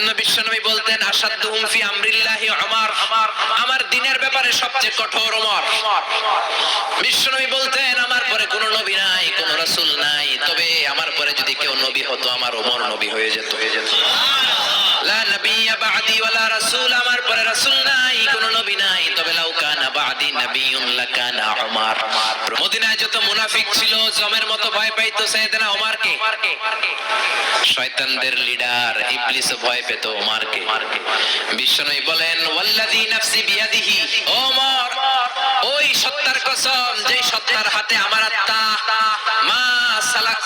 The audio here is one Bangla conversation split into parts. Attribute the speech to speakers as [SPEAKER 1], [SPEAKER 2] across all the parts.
[SPEAKER 1] এজন্য বিশ্বনবী বলতেন আসাদ্দু হুমফি আমরিল্লাহি আমার আমার দিনের ব্যাপারে সবচেয়ে কঠোর ওমর। বিশ্বনবী বলতেন আমার পরে কোনো নবী নাই কোনো রাসূল নাই। তবে আমার পরে যদি কেউ নবী হতো আমার ওমর নবী হয়ে যেত। হয়ে যেত লা নবিয়্যা বা'দি ওয়ালা মদিনায় যত মুনাফিক ছিল, জমের মতো ভয় পাইতো সাইয়েদনা ওমরকে শয়তানদের লিডার ইবলিসও ভয় পেত ওমরকে বিশ্বনবী বলেন, ওয়াল্লাযী নাফসি বিয়াদি কসম যেই সত্তার হাতে আমার আত্মা, মা সালাক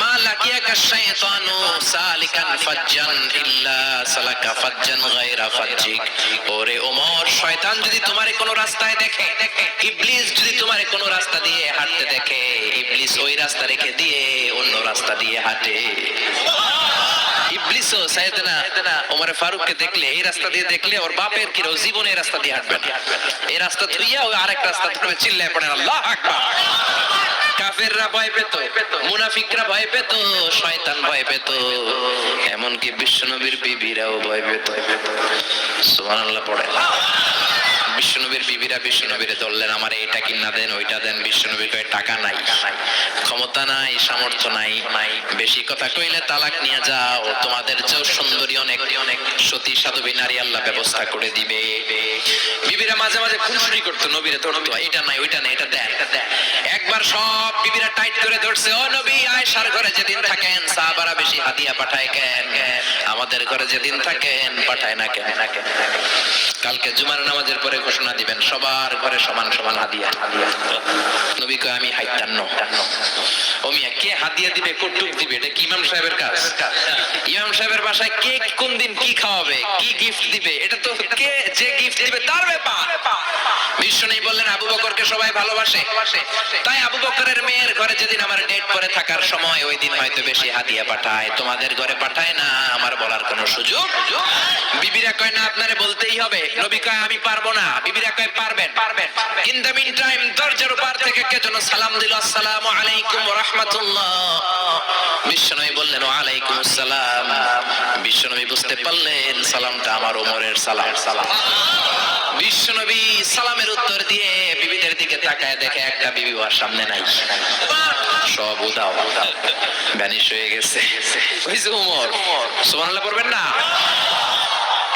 [SPEAKER 1] মা লাকিয়াকা শাইতানু সালিকান ফাজ্জান ইল্লা সালাকা ফাজ্জান গায়রা ফাজ্জিক। ওরে ওমর, শয়তান যদি তোমারে কোনো রাস্তায় দেখে, ইবলিস যদি তোমারে কোনো রাস্তা দিয়ে হাঁটতে দেখে, ইবলিস ওই রাস্তা রেখে দিয়ে অন্য রাস্তা দিয়ে হাঁটে। ইবলিসও সাইয়েদনা ওমর ফারুককে দেখলে, এই রাস্তা দিয়ে দেখলে ওর বাপের কি জীবনে রাস্তা দিয়ে হাঁটবে এই রাস্তা ধুইয়া ওই আরেক রাস্তা ধরে চিল্লায় পড়ে, আল্লাহ আকবার। কাফেররা ভয় পেত, মুনাফিকরা ভয় পেত, শয়তান ভয় পেত। এমনকি বিশ্বনবীর বিবিরাও ভয় পেত। সুবহানাল্লাহ পড়ে। বিশ্বনবীর বিবিরা বিশ্বনবীরে ধরলেন, আমার এটা কিনা দেন, ওইটা দেন। বিশ্বনবী কয়, টাকা নাই, ক্ষমতা নাই, সামর্থ্য নাই, বেশি কথা কইলে তালাক নিয়ে যাও, তোমাদের চেয়েও সুন্দরী অনেক অনেক সতী সাধবী নারী আল্লাহ ব্যবস্থা করে দিবে। বিবিরা মাঝে মাঝে খুনসুরি করতো, নবীরে ধরতো, এটা নাই, ওইটা নাই, এটা দেন। একবার সব বিবিরা টাইট করে ধরছে, ও নবী, আয়েশার ঘরে যেদিন থাকেন সাহাবারা বেশি হাদিয়া পাঠায় কেন আমাদের ঘরে যেদিন থাকেন, পাঠায় না কেন? কালকে জুমার নামাজের পরে ঘোষণা দিবেন, সবার ঘরে সমান সমান হাদিয়া। নবী কয়, আমি হাইতান্ন। কে হাদিয়া দিবে কটুক দিবে? এটা কি ইমাম সাহেবের কাজ? ইমাম সাহেবের বাসায় কে কোন দিন কি খাওয়াবে, কি গিফট দিবে? এটা তো কে যে গিফট দিবে তার ব্যাপার। নেই বললেন, আবু বকরকে সবাই ভালোবাসে। তাই আবু বকরের মেয়ের ঘরে যেদিন আমার ডেট পরে থাকার সময়, ওই দিন হয়তো বেশি হাদিয়া পাঠায়। তোমাদের ঘরে পাঠায় না, আমার বলার কোনো সুযোগ? বিবিরা কয়, না, আপনারে বলতেই হবে। নবী কয়, আমি পারব না। বিবিরা কয়, পারবেন। পারবেন ইন দ্য মিন টাইম দরজার উপর থেকে কে যেন সালাম দিল, আসসালামু আলাইকুম ওয়া বিশ্বনবী বললেন আলাইকুম আসসালাম। বিশ্বনবী বুঝতে পারলেন, সালামটা আমার ওমরের সালাম সালাম। বিশ্বনবী সালামের উত্তর দিয়ে বিবিদের দিকে তাকায় দেখে একটা বিবি ওর সামনে নাই। সব উদাও। ব্যানিশ হয়ে গেছে। হইছে উমর। সুবহানাল্লাহ পড়বেন না?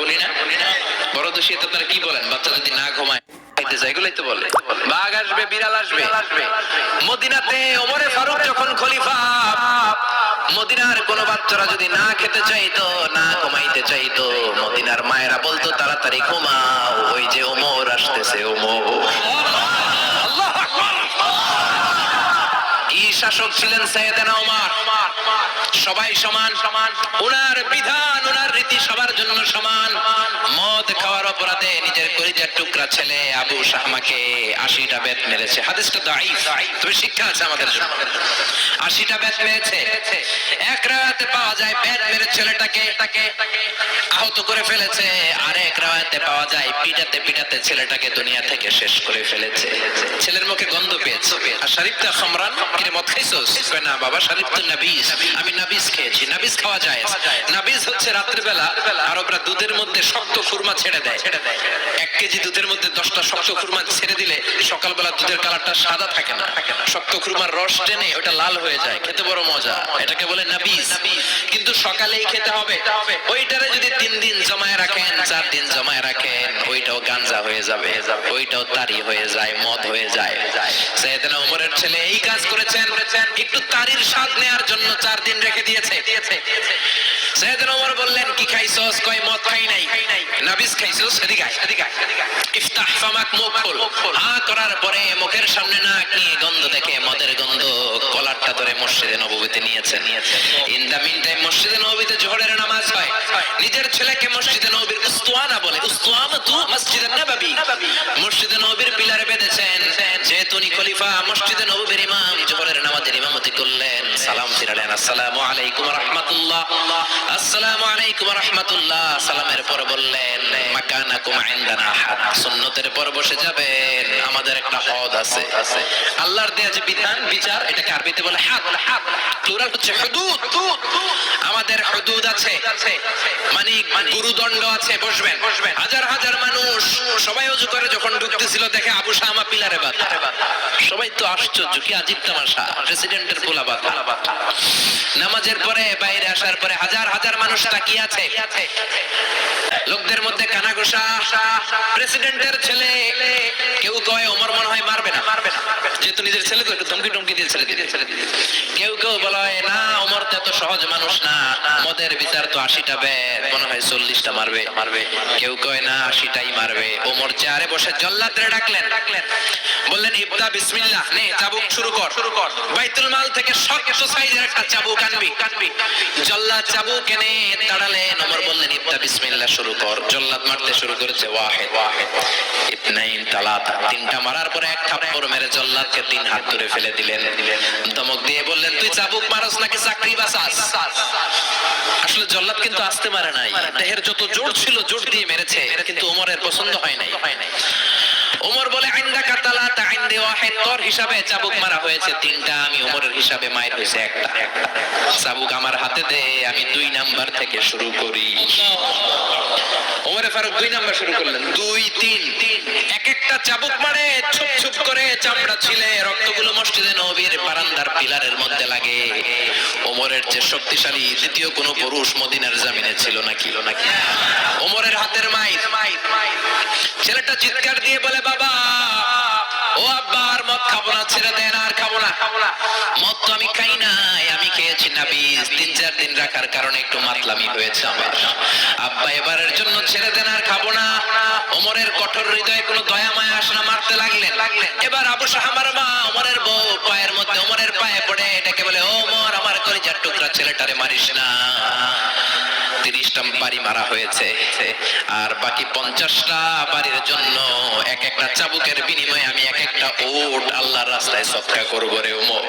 [SPEAKER 1] বলি না। বড় দোষী তারা কি বলেন? বাচ্চা যদি না ঘুমায় খলিফা, মদিনার কোন বাচ্চারা যদি না খেতে চাইতো, না ঘুমাইতে চাইতো, মদিনার মায়েরা বলতো, তাড়াতাড়ি ঘুমাও, ওই যে ওমর আসতেছে, ওমর আল্লাহু আকবার। কি শাসক ছিলেন সৈয়দনা ওমর সবাই সমান। সমান ওনার বিধান ওনার রীতি সবার জন্য সমান। মদ খাওয়ার অপরাধে নিজের কলিজার টুকরা ছেলে আবু শাহমাকে আশিটা বেত মেরেছে। হাদিসটা দাইফ তবে শিক্ষা আছে আমাদের জন্য। আশিটা বেত মেরেছে। এক রাতে পাওয়া যায় বেত মেরে ছেলেটাকে। আহত করে ফেলেছে। আর এক রাতে পাওয়া যায় পিটাতে পিটাতে ছেলেটাকে দুনিয়া থেকে শেষ করে ফেলেছে। ছেলের মুখে গন্ধ পেয়েছে। আর শরীফটা খামরান কিরে কিন্তু সকালেই খেতে হবে। ওইটারে যদি তিন দিন জমায় রাখেন, চার দিন জমায় রাখেন, ওইটাও গাঞ্জা হয়ে যাবে। ওইটাও তারি হয়ে যায়, মদ হয়ে যায়। সৈয়দনা ওমরের ছেলে এই কাজ করেছেন। একটু তারির স্বাদ নেয়ার জন্য চার দিন রেখে দিয়েছে। সৈয়দনা ওমর বললেন কি খাইছস কয় মদ খাই নাই। না তাবিজ খাইছো সেদিকে সেদিকে আয়, সেদিকে আয়। ইফতাহ ফামাক মুখ খোল হা করার পরে মুখের সামনে গন্ধ দেখে মদের গন্ধ কলারটা ধরে মসজিদে নববীতে নিয়েছেন। ইন দা মিন টাইম মসজিদে নববীতে জোহরের নামাজ হয়। নিজের ছেলেকে মসজিদে নববীর উস্তুয়ানা বলে। উস্তুয়ানা তু মসজিদে নববী। মসজিদে নববীর পিলারে বেঁধেছেন। যেহেতু উনি খলিফা মসজিদে সালাম ফিরালেন আসসালামু আলাইকুম আমাদের একটা আছে। মানে গুরুদণ্ড আছে। বসবেন। হাজার হাজার মানুষ সবাই অজু করে যখন ঢুকতেছিল দেখে আবু শামা পিলারে বাদ সবাই তো আশ্চর্য, কি আজীব প্রেসিডেন্টের পোলা বাধা নামাজের পরে বাইরে আসার পরে হাজার হাজার মানুষ তাকিয়ে আছে। লোকদের মধ্যে কানাঘোষা। প্রেসিডেন্টের ছেলে। কেউ কয় ওমর মনে হয় মারবে না। মারবে না যেহেতু নিজের ছেলে তো একটু ধমকি টমকি দিয়ে ছেলে দিয়ে ছেড়ে দিয়ে কেউ কেউ বলা হয় না, ওমর তো এত সহজ মানুষ না। মদের বিচার তো আশিটা বের মনে হয় চল্লিশটা মারবে। মারবে কেউ কয় না, আশিটাই মারবে। ওমর চেয়ারে বসে জল্লাদরে ডাকলেন। ডাকলেন বললেন, ইবদা, বিসমিল্লাহ, নে, চাবুক শুরু কর শুরু কর। বাইতুল মাল থেকে শক্ত সাইজের একটা চাবুক আনবি। জল্লাদ চাবুক এনে তারা বললেন বিসমিল্লা শুরু কর। জল্লাদ মারতে শুরু করেছে ওয়াহেদ। ওয়াহেদ ইবনাইন তালাতা। তিনটা মারার পরে এক থাপ্পড় মেরে জল্লাদকে তিন হাত ধরে ফেলে দিলেন। ধমক দিয়ে বললেন, তুই চাবুক মারস নাকি চাকরি বাসাস আসলে জল্লাদ কিন্তু আসতে পারে নাই। দেহের যত জোর ছিল জোর দিয়ে মেরেছে, কিন্তু ওমরের পছন্দ হয় নাই। ওমর বলে আইন্দা কাতালা তা তোর হিসাবে চাবুক মারা হয়েছে তিনটা, আমি ওমরের হিসাবে মায়ের হয়েছে একটা। চাবুক আমার হাতে দে, আমি দুই নাম্বার থেকে শুরু করি। ওমরে ফারুক দুই নাম্বার শুরু করলেন। দুই, তিন। এক একটা চাবুক মারে, ছুপ ছুপ করে চামড়া ছিলে রক্তগুলো মসজিদে নবীর বারান্দার পিলারের মধ্যে লাগে। ওমরের যে শক্তিশালী দ্বিতীয় কোনো পুরুষ মদিনার জামিনে ছিল নাকি? ওমরের হাতের মাইর ছেলেটা চিৎকার দিয়ে বলে, বাবা রাখার কারণে একটু মাতলামি হয়েছে আমার। আব্বা এবারের জন্য ছেড়ে দেন আর খাব না। ওমরের কঠোর হৃদয়ে কোনো দয়া, মায়া আসে না মারতে লাগলেন। এবার আবু শাহামার মা, ওমরের বউ, পায়ের মধ্যে ওমরের পায়ে পড়ে এটাকে বলে, ও মোর আমার কলিজার টুকরা ছেলেটারে মারিস না। তিরিশটা বাড়ি মারা হয়েছে। আর বাকি পঞ্চাশটা বাড়ির জন্য এক একটা চাবুকের বিনিময়ে আমি এক একটা ওট আল্লাহর রাস্তায় সৎকা করব রে উমর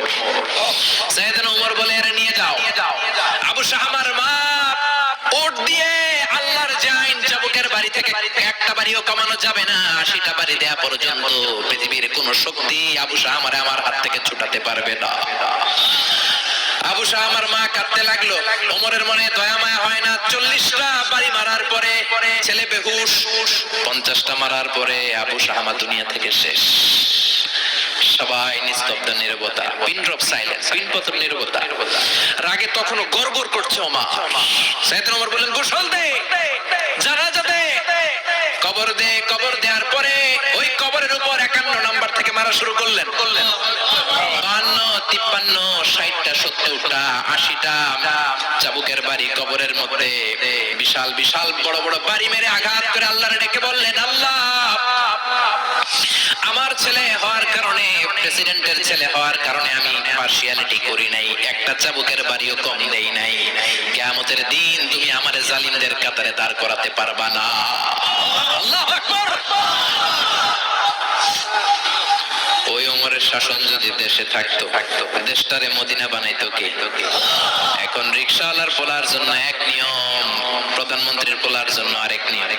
[SPEAKER 1] বাড়িও কমানো যাবে না, আশিটা বাড়ি দেয়া পর্যন্ত পৃথিবীর কোন শক্তি আবু শাহামারে আমার হাত থেকে ছুটাতে পারবে না। আবু আমার মা কাঁদতে লাগল, ওমরের মনে দয়া মায়া হয় না, চল্লিশটা বাড়ি মারার পরে ছেলে বেহুশ, পঞ্চাশটা মারার পরে আবু আমার দুনিয়া থেকে শেষ। সবাই নিস্তব্ধ, নিরবতা পিন ড্রপ সাইলেন্স পিন পতন নিরবতা। রাগে তখনও গড়গড় করছে ওমা। সাইয়েদ ওমর বললেন, গোসল দে। দে কবর দে, কবর দেওয়ার পরে ওই কবরের উপর একান্ন নাম্বার থেকে মারা শুরু করলেন। করলেন বান্ন, তিপ্পান্ন, ষাটটা, সত্তরটা, আশিটা চাবুকের বাড়ি কবরের মধ্যে। বিশাল বিশাল বড় বড় বাড়ি মেরে আঘাত করে ডেকে বললেন, আল্লাহ, আমার ছেলে হওয়ার কারণে, প্রেসিডেন্টের ছেলে হওয়ার কারণে আমি পার্সিয়ালিটি করি নাই, একটা চাবুকের বাড়িও কম দেই নাই। কেয়ামতের দিন তুমি আমার জালিমদের কাতারে দাঁড় করাতে পারবা না। শাসন যদি দেশে থাকতো, দেশটারে মদিনা বানাইতো কে? এখন রিক্সাওয়ালার পোলার জন্য এক নিয়ম, প্রধানমন্ত্রীর পোলার জন্য আরেক নিয়ম।